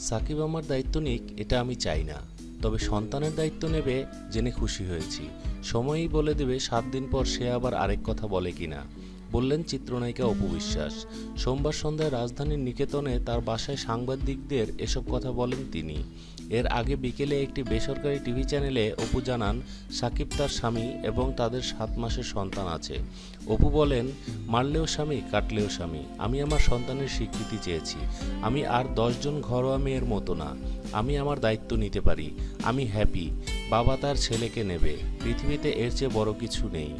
সাকিব আমার দায়িত্ব নিক, এটা আমি চাই না। তবে সন্তানের দায়িত্ব নেবে জেনে খুশি হয়েছি। সময়ই বলে দেবে সাত দিন পর সে আবার আরেক কথা বলে কিনা। বললেন চিত্রনায়িকা অপু বিশ্বাস। সোমবার সন্ধ্যায় রাজধানীর নিকেতনে তার বাসায় সাংবাদিকদের এসব কথা বলেন তিনি। এর আগে বিকেলে একটি বেসরকারি টিভি চ্যানেলে অপু জানান, সাকিব তার স্বামী এবং তাদের সাত মাসের সন্তান আছে। অপু বলেন, মারলেও স্বামী, কাটলেও স্বামী। আমি আমার সন্তানের স্বীকৃতি চেয়েছি। আমি আর দশজন ঘরোয়া মেয়ের মতো না। আমি আমার দায়িত্ব নিতে পারি। আমি হ্যাপি বাবা তার ছেলেকে নেবে। পৃথিবীতে এর চেয়ে বড় কিছু নেই।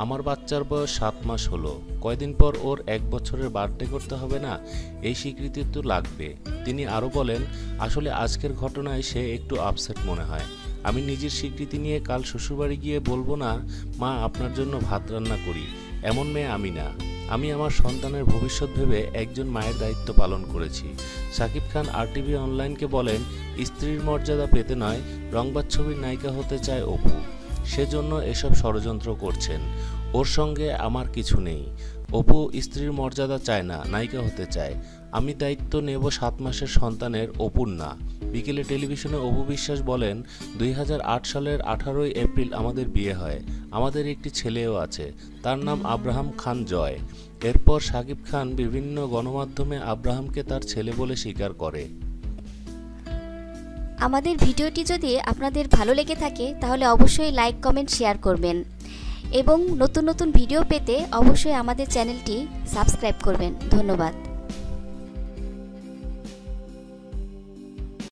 আমার বাচ্চার বয়স সাত মাস হলো। কয়দিন পর ওর এক বছরের বার্থডে করতে হবে না? এই স্বীকৃতি তো লাগবে। তিনি আরও বলেন, আসলে আজকের ঘটনায় সে একটু আপসেট মনে হয়। আমি নিজের স্বীকৃতি নিয়ে কাল শ্বশুরবাড়ি গিয়ে বলব না, মা, আপনার জন্য ভাত রান্না করি। এমন মেয়ে আমি না। আমি আমার সন্তানের ভবিষ্যৎ ভেবে একজন মায়ের দায়িত্ব পালন করেছি। সাকিব খান আরটিভি অনলাইনকে বলেন, স্ত্রীর মর্যাদা পেতে নয় রংবাদ ছবির নায়িকা হতে চায় অপু। সেজন্য এসব ষড়যন্ত্র করছেন। ওর সঙ্গে আমার কিছু নেই। অপু স্ত্রীর মর্যাদা চায় না, নায়িকা হতে চায়। আমি দায়িত্ব নেব সাত মাসের সন্তানের অপুর না। বিকেলে টেলিভিশনে অপু বিশ্বাস বলেন, দুই হাজার আট সালের আঠারোই এপ্রিল আমাদের বিয়ে হয়। আমাদের একটি ছেলেও আছে। তার নাম আব্রাহাম খান জয়। এরপর সাকিব খান বিভিন্ন গণমাধ্যমে আব্রাহামকে তার ছেলে বলে স্বীকার করে। আমাদের ভিডিওটি যদি আপনাদের ভালো লেগে থাকে, তাহলে অবশ্যই লাইক, কমেন্ট, শেয়ার করবেন। এবং নতুন নতুন ভিডিও পেতে অবশ্যই আমাদের চ্যানেলটি সাবস্ক্রাইব করবেন। ধন্যবাদ।